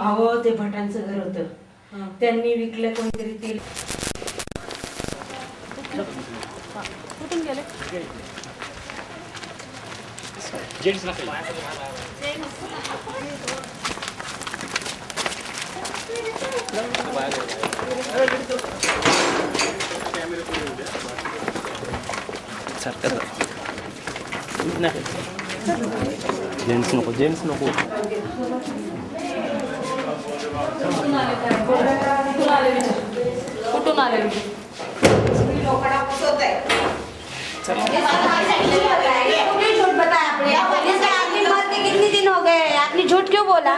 अहो ते भटांचं घर होतं. त्यांनी विकलं कोणतरी तेल. जेंट्स नको जेंट्स नको. कुठून आले क्यों झूठ बताया आपने जैसे आदमी मर के कितने दिन हो गए आपने झूठ क्यों बोला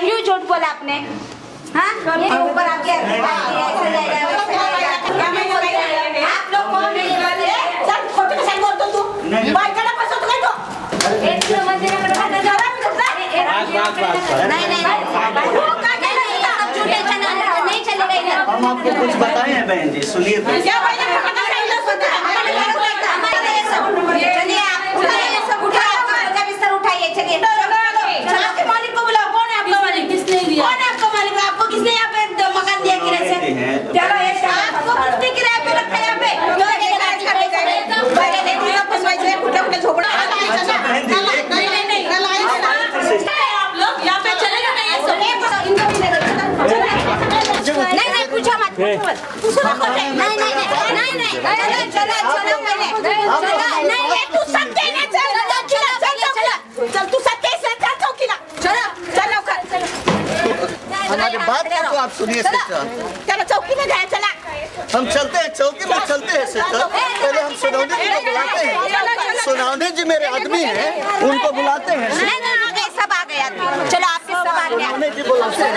क्यों झूठ बोला आपने हाँ ये ऊपर आपके ऐसा जाएगा वैसा जाएगा क्या मैं बोल रही हूँ? आप लोग कौन है ये वाले चल खोटं कशाला बोलतो तू बायकाला फसवतो काय तो एक किलो मंदिराकडे बघा जरा. नहीं नहीं नहीं आपको कुछ बताए हैं बहन जी सुनिए तो या मत मत नहीं नहीं नहीं नहीं नहीं चलो चलो चलो पहले. चलो नहीं तू सत्य आहे ना, चल, चल, चल, चल, चल, चल, तू सत्य आहेस ना, चल चौकीला. चल, चल लवकर. हमारी बात का तो आप सुनिए सिस्टर चला? चौकीला जाय चला. हम चलते हैं चौकी में चलते हैं सिस्टर पहले हम सोनौनी जी को बुलाते हैं। सोनौनी जी मेरे आदमी हैं उनको बुलाते हैं सब आ गए आदमी। चलो आपके सब आ गए। सोनौनी जी बुलाते हैं।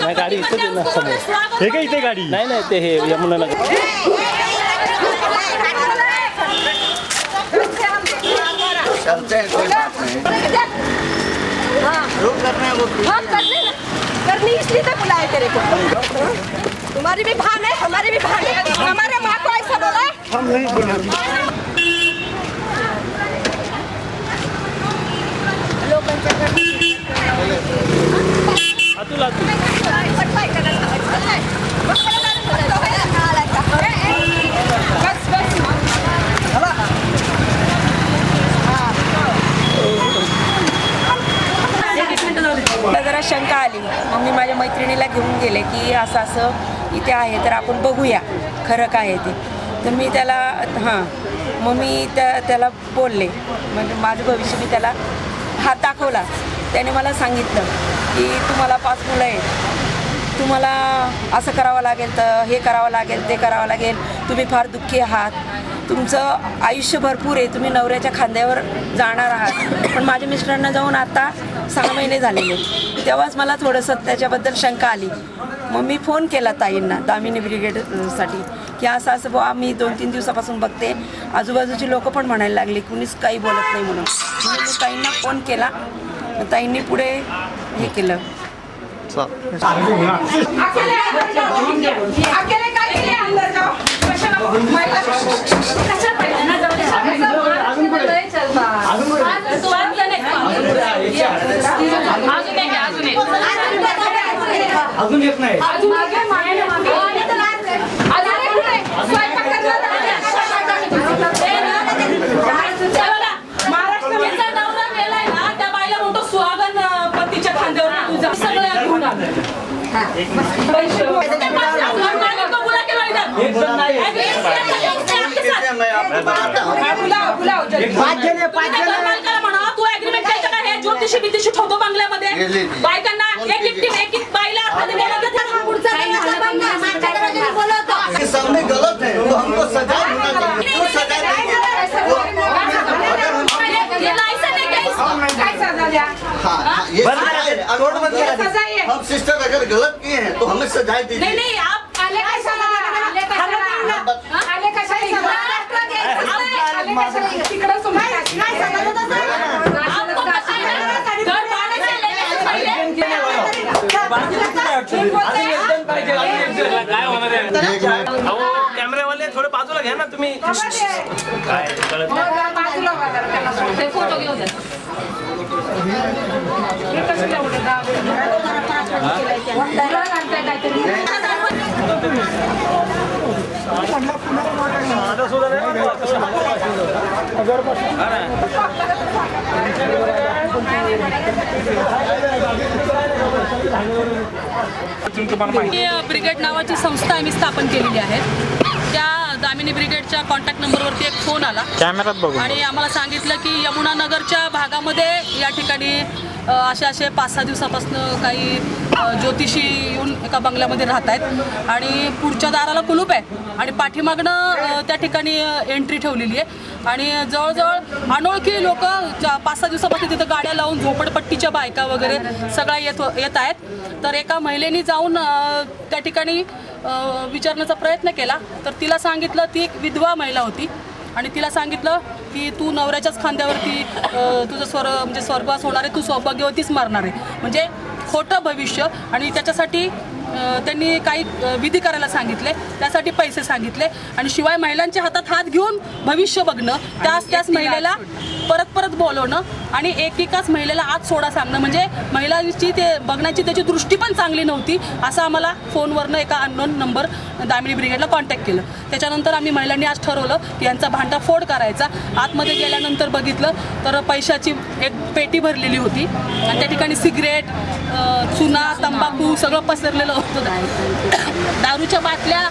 नाही गाडी इथं ना समोर. हे काय इथे गाडी? नाही नाही ते हे हैं जो करना है. वो कीजिए। हाँ करने ना. करनी इसलिए तो बुलाए तेरे को तुम्हारी भी भान है हमारी भी भान है. हमारे माँ को ऐसा बोला? हम नहीं बोलेंगे अतुल अतुल मला जरा शंका आली. मग मी माझ्या मैत्रिणीला घेऊन गेले की असं असं इथे आहे तर आपण बघूया खरं काय आहे ते. तर मी त्याला हां मग मी त्या त्याला बोलले. म्हणजे माझं भविष्य मी त्याला हात दाखवला. त्याने मला सांगितलं की तुम्हाला पाच मुलं आहेत. तुम्हाला असं करावं लागेल तर हे करावं लागेल ते करावं लागेल. तुम्ही फार दुःखी आहात. तुमचं आयुष्य भरपूर आहे. तुम्ही नवऱ्याच्या खांद्यावर जाणार आहात. पण माझ्या मिस्टरांना जाऊन आता सहा महिने झालेले. तेव्हाच मला थोडंसं त्याच्याबद्दल शंका आली. मग मी फोन केला ताईंना दामिनी ब्रिगेडसाठी की असं असं बुवा मी दोन तीन दिवसापासून बघते. आजूबाजूची लोक पण म्हणायला लागली कुणीच काही बोलत नाही म्हणून. म्हणून मी ताईंना फोन केला. ताईंनी पुढे हे केलं अकेले काय केले अंदर जाओ कशाला महिला कशाला पहिल्यांदा जाऊ दे. अजून येत नाही अजून मागे मागे मागे. अजून एक पुढे. स्वयंपाक करण्याला चला, महाराष्ट्रामध्ये नवरा मेलाय ना, त्या बाईला म्हणतो सुहागन अं, पतीच्या खांद्यावर तुझा सगळं घेऊन आलं. पैसे. ते हमको सजा होना चाहिए क्यों सजा नहीं है? वो- अगर हम हाँ हाँ, ये सजा है अगर सजा है। हम सिस्टर अगर गलत किए हैं तो हमें सजाए नहीं दीजिए नहीं आप आले कशाला आले कशाला आले कशाला महाराष्ट्रात यायचं आले कशाला तिकडं सुमार नाही सांगत होता आपको पता बाजूला घ्या ना तुम्ही काय कळत नाही. ते फोटो घेऊ द्या ही ब्रिगेड नावाची संस्था आम्ही स्थापन केलेली आहे त्या दामिनी ब्रिगेडच्या कॉन्टॅक्ट नंबरवरती एक फोन आला. कॅमेरात बघू आणि आम्हाला सांगितलं की यमुना नगरच्या भागामध्ये या ठिकाणी असे असे पाच सहा दिवसापासून काही ज्योतिषी येऊन एका बंगल्यामध्ये राहत आहेत. आणि पुढच्या दाराला कुलूप आहे. आणि पाठीमागनं अ, त्या ठिकाणी एंट्री ठेवलेली आहे. आणि जवळजवळ अनोळखी लोक पाच सहा दिवसापासून तिथं गाड्या लावून झोपडपट्टीच्या बायका वगैरे सगळ्या येत येत आहेत. तर एका महिलेनी जाऊन त्या ठिकाणी विचारण्याचा प्रयत्न केला. तर तिला सांगितलं ती एक विधवा महिला होती. आणि तिला सांगितलं की तू नवऱ्याच्याच खांद्यावरती तुझं स्वर म्हणजे स्वर्गवास होणार आहे तू सौभाग्यवतीच मारणार आहे. म्हणजे खोटं भविष्य. आणि त्याच्यासाठी त्यांनी काही विधी करायला सांगितले. त्यासाठी पैसे सांगितले. आणि शिवाय महिलांच्या हातात हात घेऊन भविष्य बघणं त्याच त्याच महिलेला परत परत बोलवणं आणि एकेकाच महिलेला आज सोडा सांगणं. म्हणजे महिलांची ते बघण्याची त्याची दृष्टी पण चांगली नव्हती असं आम्हाला फोनवरनं एका अननोन नंबर दामिनी ब्रिगेडला कॉन्टॅक्ट केलं. त्याच्यानंतर आम्ही महिलांनी आज ठरवलं की यांचा भांडा फोड करायचा. आतमध्ये गेल्यानंतर बघितलं तर पैशाची एक पेटी भरलेली होती. आणि त्या ठिकाणी सिगरेट चुना तंबाखू सगळं पसरलेलं होतं. दारूच्या बाटल्या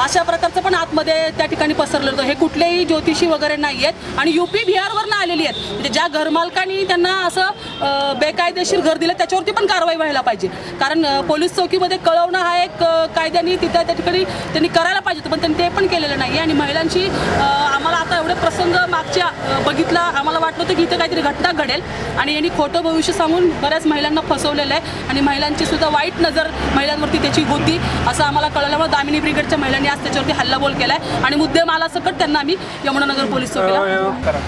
अशा प्रकारचं पण आतमध्ये त्या ठिकाणी पसरलं होतं. हे कुठलेही ज्योतिषी वगैरे नाही आहेत. आणि यू पी बिहारवरनं आलेली आहेत. म्हणजे ज्या घरमालकांनी त्यांना असं बेकायदेशीर घर दिलं त्याच्यावरती पण कारवाई व्हायला पाहिजे. कारण पोलीस चौकीमध्ये कळवणं हा एक कायद्याने तिथं त्या ठिकाणी त्यांनी करायला पाहिजे होतं, पण त्यांनी ते पण केलेलं नाही आणि महिलांची आम्हाला आता एवढे प्रसंग मागच्या बघितला आम्हाला वाटलं होतं की इथं काहीतरी घटना घडेल. आणि यांनी खोटं भविष्य सांगून बऱ्याच महिलांना फसवलेलं आहे. आणि महिलांची सुद्धा वाईट नजर महिलांवरती त्याची होती असं आम्हाला कळल्यामुळे दामिनी ब्रिगेडच्या महिलांनी आज त्याच्यावरती हल्लाबोल केलाय. आणि मुद्दे मालासकट त्यांना आम्ही यमुनानगर पोलीस चौकीला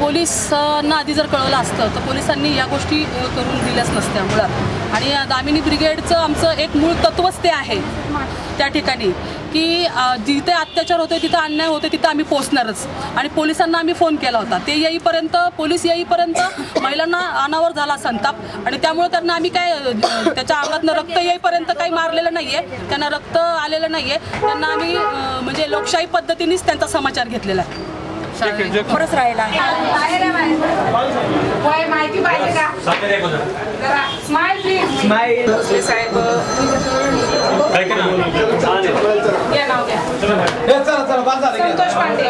पोलिसांना आधी जर कळवलं असतं तर पोलिसांनी या गोष्टी करून दिल्याच नसत्या मुळात. आणि दामिनी ब्रिगेडचं आमचं एक मूळ तत्वच ते आहे. त्या ठिकाणी. की जिथे अत्याचार होते तिथं अन्याय होते तिथं आम्ही पोचणारच. आणि पोलिसांना आम्ही फोन केला होता. ते येईपर्यंत पोलीस येईपर्यंत महिलांना अनावर झाला संताप आणि त्यामुळे त्यांना आम्ही काय त्याच्या अंगातनं रक्त येईपर्यंत काही मारलेलं नाही आहे त्यांना रक्त आलेलं नाही आहे त्यांना आम्ही म्हणजे लोकशाही पद्धतीनेच त्यांचा समाचार घेतलेला आहे. खरंच राहिला. आहे माहिती पाहिजे का? स्माइल प्लीज साहेब नाव घ्या. संतोष पांडे.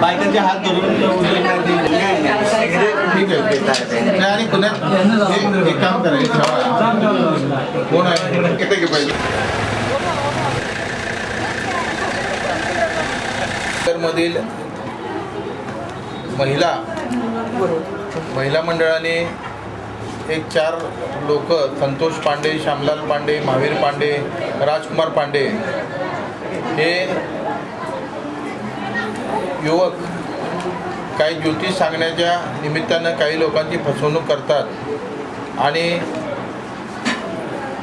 बायकांचे हात धरून आणि पुण्यात हे- एक काम करायचं कोण आहे किती के मधील महिला महिला मंडळाने एक चार लोक संतोष पांडे श्यामलाल पांडे महावीर पांडे राजकुमार पांडे हे युवक काही ज्योतिष सांगण्याच्या निमित्तानं काही लोकांची फसवणूक करतात आणि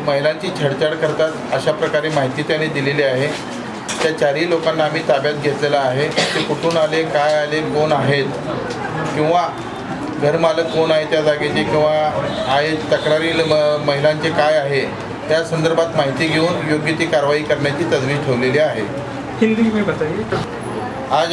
महिलांची छेडछाड करतात अशा प्रकारे माहिती त्यांनी दिलेली आहे. त्या चारही लोकांना आम्ही ताब्यात घेतलेलं आहे. ते कुठून आले काय आले कोण आहेत किंवा घरमालक कोण आहे त्या जागेचे किंवा आहे तक्रारी म महिलांचे काय आहे त्या संदर्भात माहिती घेऊन योग्य ती कारवाई करण्याची तजवीज ठेवलेली आहे. आज